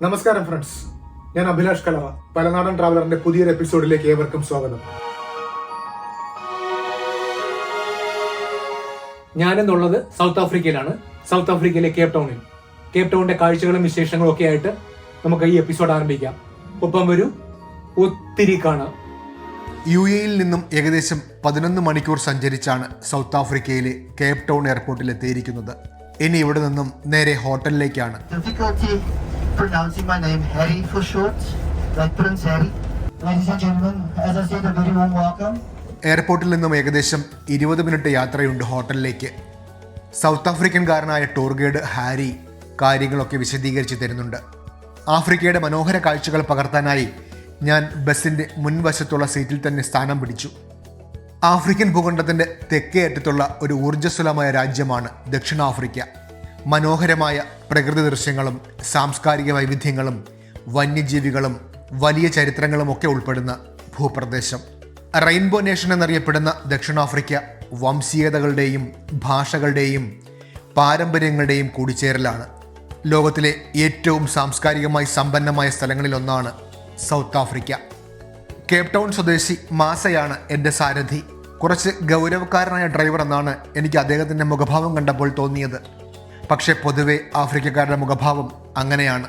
നമസ്കാരം ഫ്രണ്ട്സ് ഞാൻ അഭിലാഷ് കലവ. പലനാടൻ ട്രാവലറിന്റെ പുതിയൊരു എപ്പിസോഡിലേക്ക് ഏവർക്കും സ്വാഗതം. ഞാനെന്നുള്ളത് സൗത്ത് ആഫ്രിക്കയിലാണ് സൗത്ത് ആഫ്രിക്കയിലെ കേപ് ടൗണിൽ കേപ് ടൗണിന്റെ കാഴ്ചകളും വിശേഷങ്ങളും ഒക്കെ ആയിട്ട് നമുക്ക് ഈ എപ്പിസോഡ് ആരംഭിക്കാം. ഒപ്പം വരൂ ഒത്തിരി കാണാം. യു എയിൽ നിന്നും ഏകദേശം പതിനൊന്ന് മണിക്കൂർ സഞ്ചരിച്ചാണ് സൗത്ത് ആഫ്രിക്കയിലെ കേപ് ടൗൺ എയർപോർട്ടിൽ എത്തിയിരിക്കുന്നത്. ഇനി ഇവിടെ നിന്നും നേരെ ഹോട്ടലിലേക്കാണ്. Pronouncing my name Harry for short, like Prince Harry. Ladies and gentlemen, as I said, a very warm welcome. എയർപോർട്ടിൽ നിന്നും ഏകദേശം ഇരുപത് മിനിറ്റ് യാത്രയുണ്ട് ഹോട്ടലിലേക്ക് സൗത്ത് ആഫ്രിക്കൻകാരനായ ടൂർ ഗൈഡ് ഹാരി കാര്യങ്ങളൊക്കെ വിശദീകരിച്ച് തരുന്നുണ്ട് ആഫ്രിക്കയുടെ മനോഹര കാഴ്ചകൾ പകർത്താനായി ഞാൻ ബസ്സിന്റെ മുൻവശത്തുള്ള സീറ്റിൽ തന്നെ സ്ഥാനം പിടിച്ചു ആഫ്രിക്കൻ ഭൂഖണ്ഡത്തിന്റെ തെക്കേ അറ്റത്തുള്ള ഒരു ഊർജസ്വലമായ രാജ്യമാണ് ദക്ഷിണാഫ്രിക്ക മനോഹരമായ പ്രകൃതി ദൃശ്യങ്ങളും സാംസ്കാരിക വൈവിധ്യങ്ങളും വന്യജീവികളും വലിയ ചരിത്രങ്ങളും ഒക്കെ ഉൾപ്പെടുന്ന ഭൂപ്രദേശം. റെയിൻബോ നേഷൻ എന്നറിയപ്പെടുന്ന ദക്ഷിണാഫ്രിക്ക വംശീയതകളുടെയും ഭാഷകളുടെയും പാരമ്പര്യങ്ങളുടെയും കൂടിച്ചേരലാണ്. ലോകത്തിലെ ഏറ്റവും സാംസ്കാരികമായി സമ്പന്നമായ സ്ഥലങ്ങളിലൊന്നാണ് സൗത്ത് ആഫ്രിക്ക. കേപ്പ് ടൗൺ സ്വദേശി മാസയാണ് എന്റെ സാരഥി. കുറച്ച് ഗൗരവക്കാരനായ ഡ്രൈവർ എന്നാണ് എനിക്ക് അദ്ദേഹത്തിന്റെ മുഖഭാവം കണ്ടപ്പോൾ തോന്നിയത്. പക്ഷേ പൊതുവെ ആഫ്രിക്കക്കാരുടെ മുഖഭാവം അങ്ങനെയാണ്.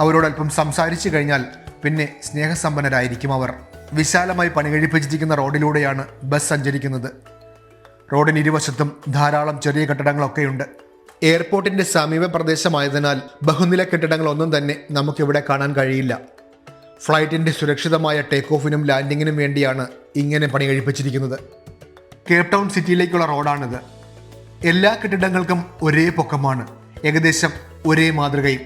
അവരോട് അല്പം സംസാരിച്ചു കഴിഞ്ഞാൽ പിന്നെ സ്നേഹസമ്പന്നരായിരിക്കും അവർ. വിശാലമായി പണി കഴിപ്പിച്ചിരിക്കുന്ന റോഡിലൂടെയാണ് ബസ് സഞ്ചരിക്കുന്നത്. റോഡിന് ഇരുവശത്തും ധാരാളം ചെറിയ കെട്ടിടങ്ങളൊക്കെയുണ്ട്. എയർപോർട്ടിന്റെ സമീപ പ്രദേശമായതിനാൽ ബഹുനില കെട്ടിടങ്ങളൊന്നും തന്നെ നമുക്കിവിടെ കാണാൻ കഴിയില്ല. ഫ്ലൈറ്റിന്റെ സുരക്ഷിതമായ ടേക്ക് ഓഫിനും ലാൻഡിങ്ങിനും വേണ്ടിയാണ് ഇങ്ങനെ പണി കഴിപ്പിച്ചിരിക്കുന്നത് കേപ്പ് ടൗൺ സിറ്റിയിലേക്കുള്ള റോഡാണിത്. എല്ലാ കെട്ടിടങ്ങൾക്കും ഒരേ പൊക്കമാണ്. ഏകദേശം ഒരേ മാതൃകയും.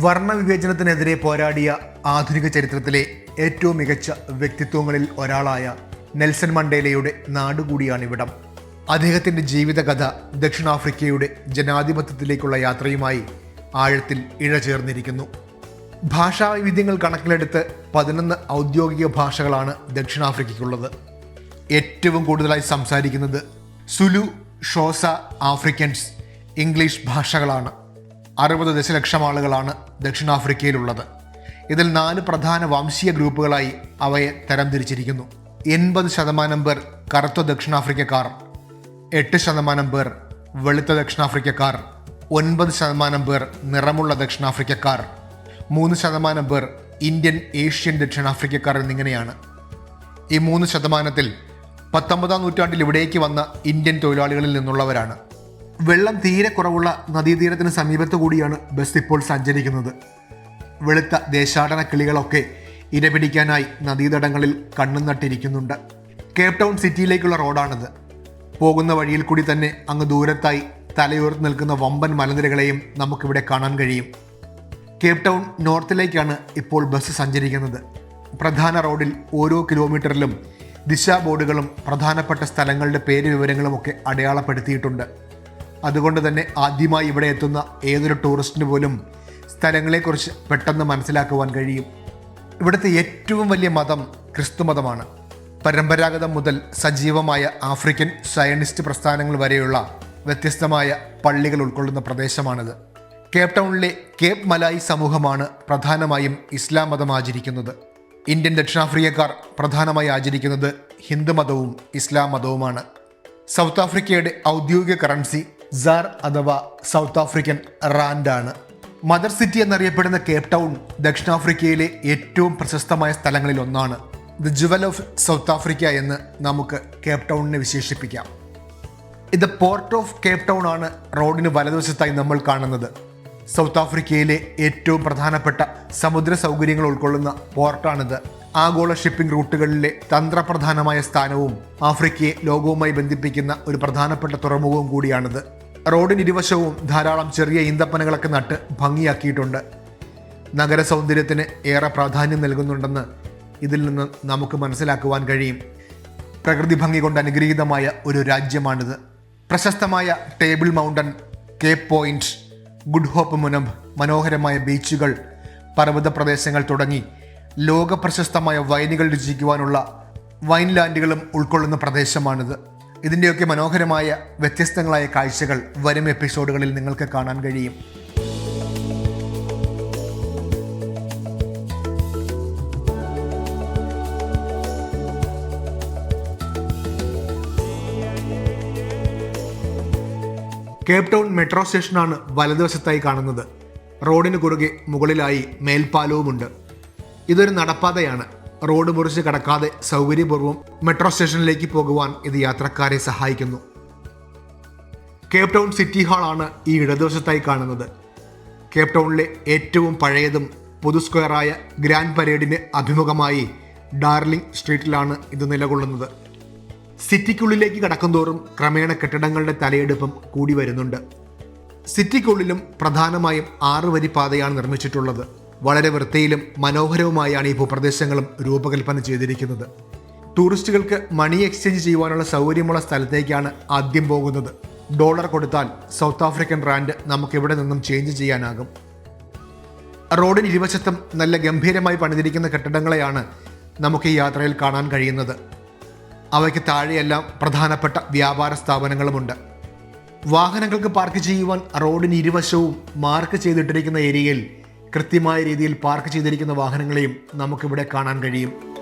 വർണവിവേചനത്തിനെതിരെ പോരാടിയ ആധുനിക ചരിത്രത്തിലെ ഏറ്റവും മികച്ച വ്യക്തിത്വങ്ങളിൽ ഒരാളായ നെൽസൺ മണ്ടേലയുടെ നാടുകൂടിയാണിവിടം. അദ്ദേഹത്തിന്റെ ജീവിതകഥ ദക്ഷിണാഫ്രിക്കയുടെ ജനാധിപത്യത്തിലേക്കുള്ള യാത്രയുമായി ആഴത്തിൽ ഇഴചേർന്നിരിക്കുന്നു. ഭാഷാ വൈവിധ്യങ്ങൾ കണക്കിലെടുത്ത് പതിനൊന്ന് ഔദ്യോഗിക ഭാഷകളാണ് ദക്ഷിണാഫ്രിക്കയ്ക്കുള്ളത്. ഏറ്റവും കൂടുതലായി സംസാരിക്കുന്നത് സുലു ഷോസ ആഫ്രിക്കൻസ് ഇംഗ്ലീഷ് ഭാഷകളാണ്. അറുപത് ദശലക്ഷം ആളുകളാണ് ദക്ഷിണാഫ്രിക്കയിലുള്ളത്. ഇതിൽ നാല് പ്രധാന വംശീയ ഗ്രൂപ്പുകളായി അവയെ തരംതിരിച്ചിരിക്കുന്നു. എൺപത് ശതമാനം പേർ കറുത്ത ദക്ഷിണാഫ്രിക്കക്കാർ എട്ട് ശതമാനം പേർ വെളുത്ത ദക്ഷിണാഫ്രിക്കക്കാർ ഒൻപത് ശതമാനം പേർ നിറമുള്ള ദക്ഷിണാഫ്രിക്കക്കാർ മൂന്ന് ശതമാനം പേർ ഇന്ത്യൻ ഏഷ്യൻ ദക്ഷിണാഫ്രിക്കക്കാർ എന്നിങ്ങനെയാണ് ഈ മൂന്ന് ശതമാനത്തിൽ പത്തൊമ്പതാം നൂറ്റാണ്ടിൽ ഇവിടേക്ക് വന്ന ഇന്ത്യൻ തൊഴിലാളികളിൽ നിന്നുള്ളവരാണ്. വെള്ളം തീരെ കുറവുള്ള നദീതീരത്തിന് സമീപത്തു കൂടിയാണ് ബസ് ഇപ്പോൾ സഞ്ചരിക്കുന്നത്. വെളുത്ത ദേശാടന കിളികളൊക്കെ ഇരപിടിക്കാനായി നദീതടങ്ങളിൽ കണ്ണും നട്ടിരിക്കുന്നുണ്ട്. Cape town സിറ്റിയിലേക്കുള്ള റോഡാണിത്. പോകുന്ന വഴിയിൽ കൂടി തന്നെ അങ്ങ് ദൂരത്തായി തലയുയർത്ത് നിൽക്കുന്ന വമ്പൻ മലനിരകളെയും നമുക്കിവിടെ കാണാൻ കഴിയും. കേപ്പ് ടൗൺ നോർത്തിലേക്കാണ് ഇപ്പോൾ ബസ് സഞ്ചരിക്കുന്നത്. പ്രധാന റോഡിൽ ഓരോ കിലോമീറ്ററിലും ദിശാ ബോർഡുകളും പ്രധാനപ്പെട്ട സ്ഥലങ്ങളുടെ പേര് വിവരങ്ങളും ഒക്കെ അടയാളപ്പെടുത്തിയിട്ടുണ്ട്. അതുകൊണ്ട് തന്നെ ആദ്യമായി ഇവിടെ എത്തുന്ന ഏതൊരു ടൂറിസ്റ്റിന് പോലും സ്ഥലങ്ങളെക്കുറിച്ച് പെട്ടെന്ന് മനസ്സിലാക്കുവാൻ കഴിയും. ഇവിടുത്തെ ഏറ്റവും വലിയ മതം ക്രിസ്തു മതമാണ്. പരമ്പരാഗതം മുതൽ സജീവമായ ആഫ്രിക്കൻ സയനിസ്റ്റ് പ്രസ്ഥാനങ്ങൾ വരെയുള്ള വ്യത്യസ്തമായ പള്ളികൾ ഉൾക്കൊള്ളുന്ന പ്രദേശമാണിത്. കേപ്പ് ടൗണിലെ കേപ് മലായി സമൂഹമാണ് പ്രധാനമായും ഇസ്ലാം മതം ആചരിക്കുന്നത്. ഇന്ത്യൻ ദക്ഷിണാഫ്രിക്കക്കാർ പ്രധാനമായി ആചരിക്കുന്നത് ഹിന്ദുമതവും ഇസ്ലാം മതവുമാണ്. സൗത്ത് ആഫ്രിക്കയുടെ ഔദ്യോഗിക കറൻസി സാർ അഥവാ സൗത്ത് ആഫ്രിക്കൻ റാൻഡാണ് മദർ സിറ്റി എന്നറിയപ്പെടുന്ന കേപ് ടൗൺ ദക്ഷിണാഫ്രിക്കയിലെ ഏറ്റവും പ്രശസ്തമായ സ്ഥലങ്ങളിൽ ഒന്നാണ്. The jewel of South Africa എന്ന് നമുക്ക് കേപ് ടൗണിനെ വിശേഷിപ്പിക്കാം. ഇത് പോർട്ട് ഓഫ് കേപ് ടൗൺ ആണ് റോഡിന് വലതുവശത്തായി നമ്മൾ കാണുന്നത്. സൗത്ത് ആഫ്രിക്കയിലെ ഏറ്റവും പ്രധാനപ്പെട്ട സമുദ്ര സൗകര്യങ്ങൾ ഉൾക്കൊള്ളുന്ന പോർട്ടാണിത്. ആഗോള ഷിപ്പിംഗ് റൂട്ടുകളിലെ തന്ത്രപ്രധാനമായ സ്ഥാനവും ആഫ്രിക്കയെ ലോകവുമായി ബന്ധിപ്പിക്കുന്ന ഒരു പ്രധാനപ്പെട്ട തുറമുഖവും കൂടിയാണിത്. റോഡിന് ഇരുവശവും ധാരാളം ചെറിയ ഈന്തപ്പനകളൊക്കെ നട്ട് ഭംഗിയാക്കിയിട്ടുണ്ട്. നഗര സൗന്ദര്യത്തിന് ഏറെ പ്രാധാന്യം നൽകുന്നുണ്ടെന്ന് ഇതിൽ നിന്ന് നമുക്ക് മനസ്സിലാക്കുവാൻ കഴിയും. പ്രകൃതി ഭംഗി കൊണ്ട് അനുഗ്രഹീതമായ ഒരു രാജ്യമാണിത്. പ്രശസ്തമായ table mountain Cape point good hope മുനമ്പ് മനോഹരമായ ബീച്ചുകൾ പർവത പ്രദേശങ്ങൾ തുടങ്ങി ലോക പ്രശസ്തമായ വൈനുകൾ രുചിക്കുവാനുള്ള വൈൻ ലാൻഡുകളും ഉൾക്കൊള്ളുന്ന പ്രദേശമാണിത്. ഇതിന്റെയൊക്കെ മനോഹരമായ വ്യത്യസ്തങ്ങളായ കാഴ്ചകൾ വരും എപ്പിസോഡുകളിൽ നിങ്ങൾക്ക് കാണാൻ കഴിയും. കേപ്പ് ടൗൺ മെട്രോ സ്റ്റേഷനാണ് വലതുവശത്തായി കാണുന്നത്. റോഡിന് കുറുകെ മുകളിലായി മേൽപ്പാലവുമുണ്ട്. ഇതൊരു നടപ്പാതയാണ്. റോഡ് മുറിച്ച് കടക്കാതെ സൗകര്യപൂർവം മെട്രോ സ്റ്റേഷനിലേക്ക് പോകുവാൻ ഇത് യാത്രക്കാരെ സഹായിക്കുന്നു. കേപ് ടൗൺ സിറ്റി ഹാളാണ് ഈ ഇടതുവശത്തായി കാണുന്നത്. കേപ് ടൗണിലെ ഏറ്റവും പഴയതും പൊതു സ്ക്വയറായ ഗ്രാൻഡ് പരേഡിന് അഭിമുഖമായി ഡാർലിംഗ് സ്ട്രീറ്റിലാണ് ഇത് നിലകൊള്ളുന്നത്. സിറ്റിക്കുള്ളിലേക്ക് കടക്കുന്തോറും ക്രമേണ കെട്ടിടങ്ങളുടെ തലയെടുപ്പും കൂടി വരുന്നുണ്ട്. സിറ്റിക്കുള്ളിലും പ്രധാനമായും ആറ് വരി പാതയാണ് നിർമ്മിച്ചിട്ടുള്ളത്. വളരെ വൃത്തിയിലും മനോഹരവുമായാണ് ഈ ഭൂപ്രദേശങ്ങളും രൂപകൽപ്പന ചെയ്തിരിക്കുന്നത്. ടൂറിസ്റ്റുകൾക്ക് മണി എക്സ്ചേഞ്ച് ചെയ്യുവാനുള്ള സൗകര്യമുള്ള സ്ഥലത്തേക്കാണ് ആദ്യം പോകുന്നത്. ഡോളർ കൊടുത്താൽ സൗത്ത് ആഫ്രിക്കൻ റാൻഡ് നമുക്ക് ഇവിടെ നിന്നും ചേഞ്ച് ചെയ്യാനാകും. റോഡിന് ഇരുവശത്തും നല്ല ഗംഭീരമായി പണിതിരിക്കുന്ന കെട്ടിടങ്ങളെയാണ് നമുക്ക് ഈ യാത്രയിൽ കാണാൻ കഴിയുന്നത്. അവയ്ക്ക് താഴെയെല്ലാം പ്രധാനപ്പെട്ട വ്യാപാര സ്ഥാപനങ്ങളുമുണ്ട്. വാഹനങ്ങൾക്ക് പാർക്ക് ചെയ്യുവാൻ റോഡിന് ഇരുവശവും മാർക്ക് ചെയ്തിട്ടിരിക്കുന്ന ഏരിയയിൽ കൃത്യമായ രീതിയിൽ പാർക്ക് ചെയ്തിരിക്കുന്ന വാഹനങ്ങളെയും നമുക്കിവിടെ കാണാൻ കഴിയും.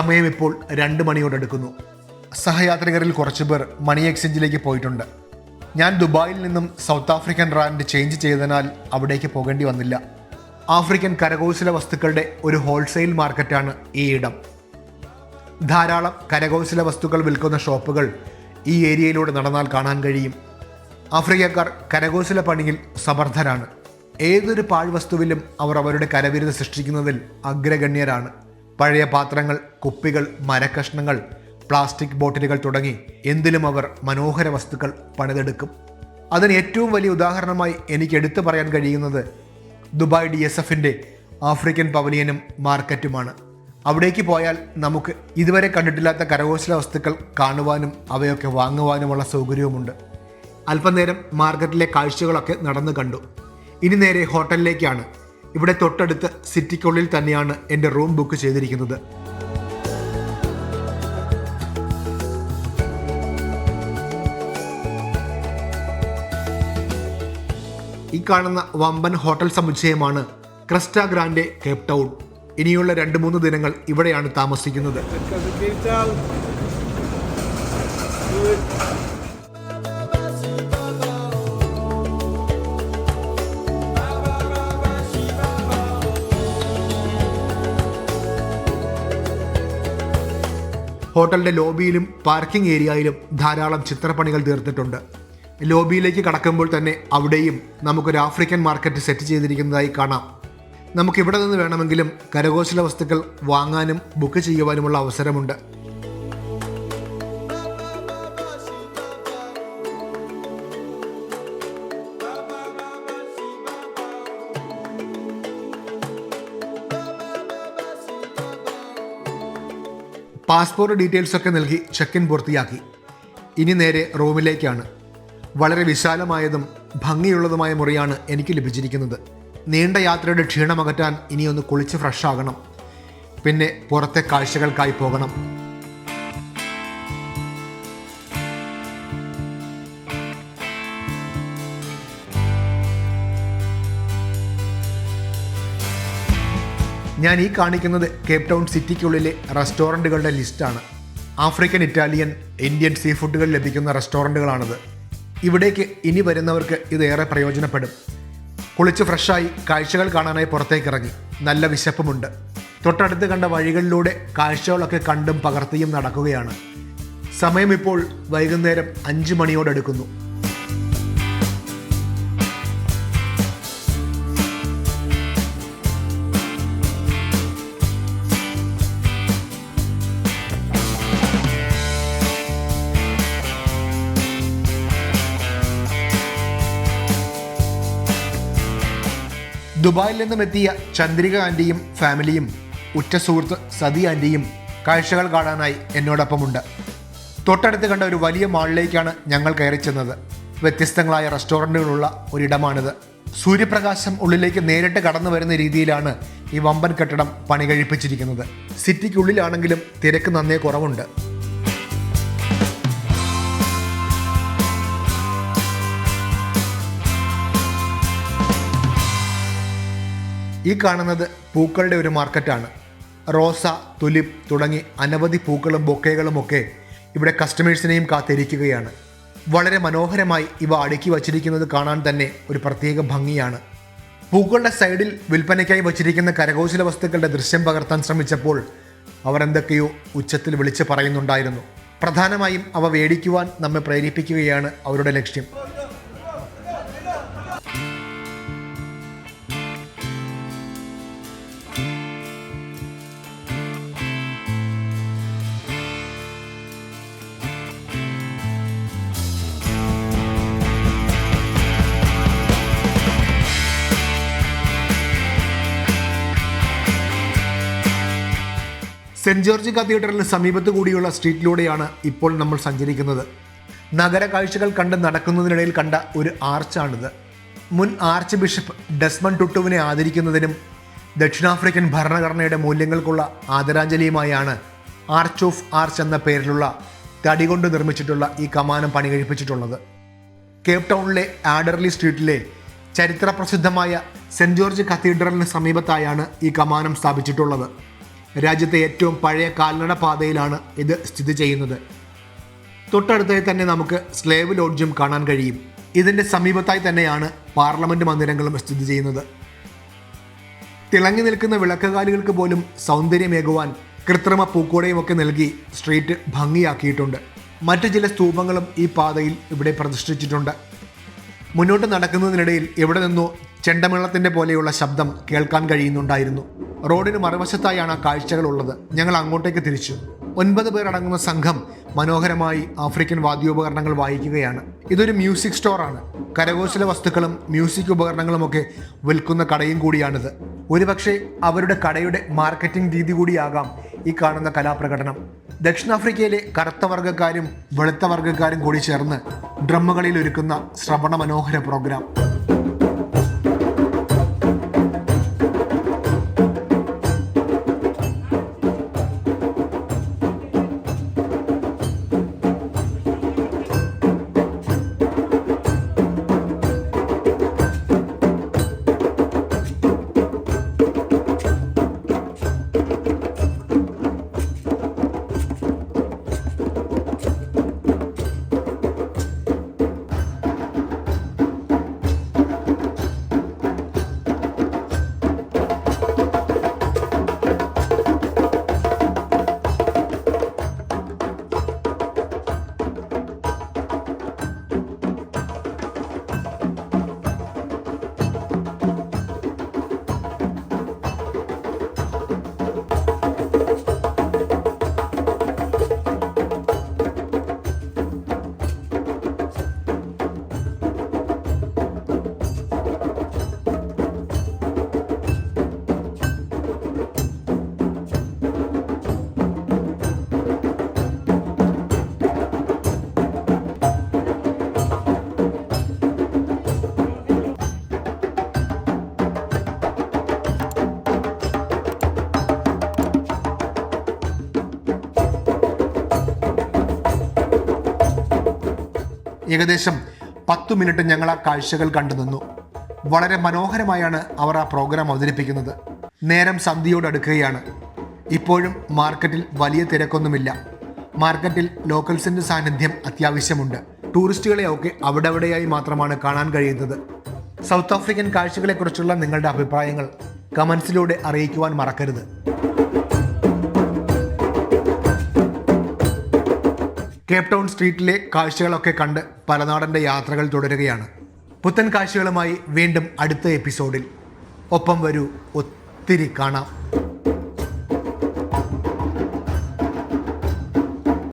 സമയം ഇപ്പോൾ രണ്ട് മണിയോടടുക്കുന്നു സഹയാത്രികരിൽ കുറച്ച് പേർ മണി എക്സ്ചേഞ്ചിലേക്ക് പോയിട്ടുണ്ട്. ഞാൻ ദുബായിൽ നിന്നും സൗത്ത് ആഫ്രിക്കൻ റാൻഡ് ചേഞ്ച് ചെയ്തതിനാൽ അവിടേക്ക് പോകേണ്ടി വന്നില്ല. ആഫ്രിക്കൻ കരകൗശല വസ്തുക്കളുടെ ഒരു ഹോൾസെയിൽ മാർക്കറ്റാണ് ഈ ഇടം. ധാരാളം കരകൗശല വസ്തുക്കൾ വിൽക്കുന്ന ഷോപ്പുകൾ ഈ ഏരിയയിലൂടെ നടന്നാൽ കാണാൻ കഴിയും. ആഫ്രിക്കക്കാർ കരകൗശല പണിയിൽ സമർത്ഥരാണ്. ഏതൊരു പാഴ് വസ്തുവിലും അവർ അവരുടെ കരവിരുത് സൃഷ്ടിക്കുന്നതിൽ അഗ്രഗണ്യരാണ്. പഴയ പാത്രങ്ങൾ കുപ്പികൾ മരക്കഷ്ണങ്ങൾ പ്ലാസ്റ്റിക് ബോട്ടിലുകൾ തുടങ്ങി എന്തിലും അവർ മനോഹര വസ്തുക്കൾ പണിതെടുക്കും. അതിന് ഏറ്റവും വലിയ ഉദാഹരണമായി എനിക്ക് എടുത്തു പറയാൻ കഴിയുന്നത് ദുബായ് ഡി എസ് എഫിന്റെ ആഫ്രിക്കൻ പവലിയനും മാർക്കറ്റുമാണ്. അവിടേക്ക് പോയാൽ നമുക്ക് ഇതുവരെ കണ്ടിട്ടില്ലാത്ത കരകൗശല വസ്തുക്കൾ കാണുവാനും അവയൊക്കെ വാങ്ങുവാനുമുള്ള സൗകര്യവുമുണ്ട്. അല്പനേരം മാർക്കറ്റിലെ കാഴ്ചകളൊക്കെ നടന്നു കണ്ടു. ഇനി നേരെ ഹോട്ടലിലേക്കാണ്. ഇവിടെ തൊട്ടടുത്ത് സിറ്റിക്കുള്ളിൽ തന്നെയാണ് എന്റെ റൂം ബുക്ക് ചെയ്തിരിക്കുന്നത്. ഈ കാണുന്ന വമ്പൻ ഹോട്ടൽ സമുച്ചയമാണ് ക്രിസ്റ്റ ഗ്രാൻഡെ കേപ് ടൗൺ. ഇനിയുള്ള രണ്ട് മൂന്ന് ദിനങ്ങൾ ഇവിടെയാണ് താമസിക്കുന്നത്. ഹോട്ടലിന്റെ ലോബിയിലും പാർക്കിംഗ് ഏരിയയിലും ധാരാളം ചിത്രപ്പണികൾ തീർത്തിട്ടുണ്ട്. ലോബിയിലേക്ക് കടക്കുമ്പോൾ തന്നെ അവിടെയും നമുക്കൊരു ആഫ്രിക്കൻ മാർക്കറ്റ് സെറ്റ് ചെയ്തിരിക്കുന്നതായി കാണാം. നമുക്കിവിടെ നിന്ന് വേണമെങ്കിലും കരകൗശല വസ്തുക്കൾ വാങ്ങാനും ബുക്ക് ചെയ്യുവാനുമുള്ള അവസരമുണ്ട്. പാസ്പോർട്ട് ഡീറ്റെയിൽസ് ഒക്കെ നൽകി ചെക്ക് ഇൻ പൂർത്തിയാക്കി. ഇനി നേരെ റൂമിലേക്കാണ്. വളരെ വിശാലമായതും ഭംഗിയുള്ളതുമായ മുറിയാണ് എനിക്ക് ലഭിച്ചിരിക്കുന്നത്. നീണ്ട യാത്രയുടെ ക്ഷീണമകറ്റാൻ ഇനിയൊന്ന് കുളിച്ച് ഫ്രഷ് ആകണം. പിന്നെ പുറത്തെ കാഴ്ചകൾക്കായി പോകണം. ഞാൻ ഈ കാണിക്കുന്നത് കേപ് ടൗൺ സിറ്റിക്കുള്ളിലെ റെസ്റ്റോറന്റുകളുടെ ലിസ്റ്റാണ്. ആഫ്രിക്കൻ ഇറ്റാലിയൻ ഇന്ത്യൻ സീ ഫുഡുകൾ ലഭിക്കുന്ന റെസ്റ്റോറന്റുകളാണിത് ഇവിടേക്ക് ഇനി വരുന്നവർക്ക് ഇത് ഏറെ പ്രയോജനപ്പെടും. കുളിച്ച് ഫ്രഷായി കാഴ്ചകൾ കാണാനായി പുറത്തേക്ക് ഇറങ്ങി നല്ല വിശപ്പുമുണ്ട്. തൊട്ടടുത്ത് കണ്ട വഴികളിലൂടെ കാഴ്ചകളൊക്കെ കണ്ടും പകർത്തിയും നടക്കുകയാണ്. സമയം ഇപ്പോൾ വൈകുന്നേരം അഞ്ച് മണിയോടടുക്കുന്നു ദുബായിൽ നിന്നും എത്തിയ ചന്ദ്രിക ആന്റിയും ഫാമിലിയും ഉറ്റ സുഹൃത്ത് സതി ആന്റിയും കാഴ്ചകൾ കാണാനായി എന്നോടൊപ്പമുണ്ട്. തൊട്ടടുത്ത് കണ്ട ഒരു വലിയ മാളിലേക്കാണ് ഞങ്ങൾ കയറി ചെന്നത്. വ്യത്യസ്തങ്ങളായ റെസ്റ്റോറന്റുകളുള്ള ഒരിടമാണിത്. സൂര്യപ്രകാശം ഉള്ളിലേക്ക് നേരിട്ട് കടന്നു വരുന്ന രീതിയിലാണ് ഈ വമ്പൻ കെട്ടിടം പണി കഴിപ്പിച്ചിരിക്കുന്നത് സിറ്റിക്കുള്ളിലാണെങ്കിലും തിരക്ക് നന്നേ കുറവുണ്ട്. ഈ കാണുന്നത് പൂക്കളുടെ ഒരു മാർക്കറ്റാണ്. റോസ തുലിപ് തുടങ്ങി അനവധി പൂക്കളും ബൊക്കകളും ഒക്കെ ഇവിടെ കസ്റ്റമേഴ്സിനെയും കാത്തിരിക്കുകയാണ്. വളരെ മനോഹരമായി ഇവ അടുക്കി വച്ചിരിക്കുന്നത് കാണാൻ തന്നെ ഒരു പ്രത്യേക ഭംഗിയാണ്. പൂക്കളുടെ സൈഡിൽ വിൽപ്പനയ്ക്കായി വച്ചിരിക്കുന്ന കരകൗശല വസ്തുക്കളുടെ ദൃശ്യം പകർത്താൻ ശ്രമിച്ചപ്പോൾ അവർ എന്തൊക്കെയോ ഉച്ചത്തിൽ വിളിച്ച് പറയുന്നുണ്ടായിരുന്നു. പ്രധാനമായും അവ വേടിക്കുവാൻ നമ്മെ പ്രേരിപ്പിക്കുകയാണ് അവരുടെ ലക്ഷ്യം. സെന്റ് ജോർജ് കത്തീഡ്രലിന് സമീപത്ത് കൂടിയുള്ള സ്ട്രീറ്റിലൂടെയാണ് ഇപ്പോൾ നമ്മൾ സഞ്ചരിക്കുന്നത്. നഗര കാഴ്ചകൾ കണ്ട് നടക്കുന്നതിനിടയിൽ കണ്ട ഒരു ആർച്ചാണിത്. മുൻ ആർച്ച് ബിഷപ്പ് ഡെസ്മൺ ടുട്ടുവിനെ ആദരിക്കുന്നതിനും ദക്ഷിണാഫ്രിക്കൻ ഭരണഘടനയുടെ മൂല്യങ്ങൾക്കുള്ള ആദരാഞ്ജലിയുമായാണ് ആർച്ച് ഓഫ് ആർച്ച് എന്ന പേരിലുള്ള തടി കൊണ്ട് നിർമ്മിച്ചിട്ടുള്ള ഈ കമാനം പണി കഴിപ്പിച്ചിട്ടുള്ളത് കേപ്പ് ടൗണിലെ ആഡർലി സ്ട്രീറ്റിലെ ചരിത്രപ്രസിദ്ധമായ സെന്റ് ജോർജ് കത്തീഡ്രലിന് സമീപത്തായാണ് ഈ കമാനം സ്ഥാപിച്ചിട്ടുള്ളത്. രാജ്യത്തെ ഏറ്റവും പഴയ കാൽനട പാതയിലാണ് ഇത് സ്ഥിതി ചെയ്യുന്നത്. തൊട്ടടുത്തായി തന്നെ നമുക്ക് സ്ലേവ് ലോഡ്ജും കാണാൻ കഴിയും. ഇതിന്റെ സമീപത്തായി തന്നെയാണ് പാർലമെന്റ് മന്ദിരങ്ങളും സ്ഥിതി ചെയ്യുന്നത്. തിളങ്ങി നിൽക്കുന്ന വിളക്കുകാലികൾക്ക് പോലും സൗന്ദര്യമേകുവാൻ കൃത്രിമ പൂക്കോടയും ഒക്കെ നൽകി സ്ട്രീറ്റ് ഭംഗിയാക്കിയിട്ടുണ്ട്. മറ്റു ചില സ്തൂപങ്ങളും ഈ പാതയിൽ ഇവിടെ പ്രതിഷ്ഠിച്ചിട്ടുണ്ട്. മുന്നോട്ട് നടക്കുന്നതിനിടയിൽ എവിടെ നിന്നോ ചെണ്ടമേളത്തിന്റെ പോലെയുള്ള ശബ്ദം കേൾക്കാൻ കഴിയുന്നുണ്ടായിരുന്നു. റോഡിന് മറുവശത്തായാണ് ആ കാഴ്ചകൾ ഉള്ളത്. ഞങ്ങൾ അങ്ങോട്ടേക്ക് തിരിച്ചു. ഒൻപത് പേർ അടങ്ങുന്ന സംഘം മനോഹരമായി ആഫ്രിക്കൻ വാദ്യോപകരണങ്ങൾ വായിക്കുകയാണ്. ഇതൊരു മ്യൂസിക് സ്റ്റോറാണ്. കരകൗശല വസ്തുക്കളും മ്യൂസിക് ഉപകരണങ്ങളുമൊക്കെ വിൽക്കുന്ന കടയും കൂടിയാണിത്. ഒരുപക്ഷെ അവരുടെ കടയുടെ മാർക്കറ്റിംഗ് രീതി കൂടിയാകാം ഈ കാണുന്ന കലാപ്രകടനം. ദക്ഷിണാഫ്രിക്കയിലെ കറുത്ത വർഗക്കാരും വെളുത്ത വർഗക്കാരും കൂടി ചേർന്ന് ഡ്രമ്മുകളിൽ ഒരുക്കുന്ന ശ്രവണ മനോഹര പ്രോഗ്രാം. ഏകദേശം പത്തു മിനിറ്റ് ഞങ്ങൾ ആ കാഴ്ചകൾ കണ്ടു നിന്നു. വളരെ മനോഹരമായാണ് അവർ ആ പ്രോഗ്രാം അവതരിപ്പിക്കുന്നത്. നേരം സന്ധ്യയോടടുക്കുകയാണ് ഇപ്പോഴും മാർക്കറ്റിൽ വലിയ തിരക്കൊന്നുമില്ല. മാർക്കറ്റിൽ ലോക്കൽസിന്റെ സാന്നിധ്യം അത്യാവശ്യമുണ്ട്. ടൂറിസ്റ്റുകളെയൊക്കെ അവിടെവിടെയായി മാത്രമാണ് കാണാൻ കഴിയുന്നത്. സൗത്ത് ആഫ്രിക്കൻ കാഴ്ചകളെക്കുറിച്ചുള്ള നിങ്ങളുടെ അഭിപ്രായങ്ങൾ കമൻസിലൂടെ അറിയിക്കുവാൻ മറക്കരുത്. കേപ്പ് ടൗൺ സ്ട്രീറ്റിലെ കാഴ്ചകളൊക്കെ കണ്ട് പലനാടന്റെ യാത്രകൾ തുടരുകയാണ്. പുത്തൻ കാഴ്ചകളുമായി വീണ്ടും അടുത്ത എപ്പിസോഡിൽ. ഒപ്പം വരൂ ഒത്തിരി കാണാം.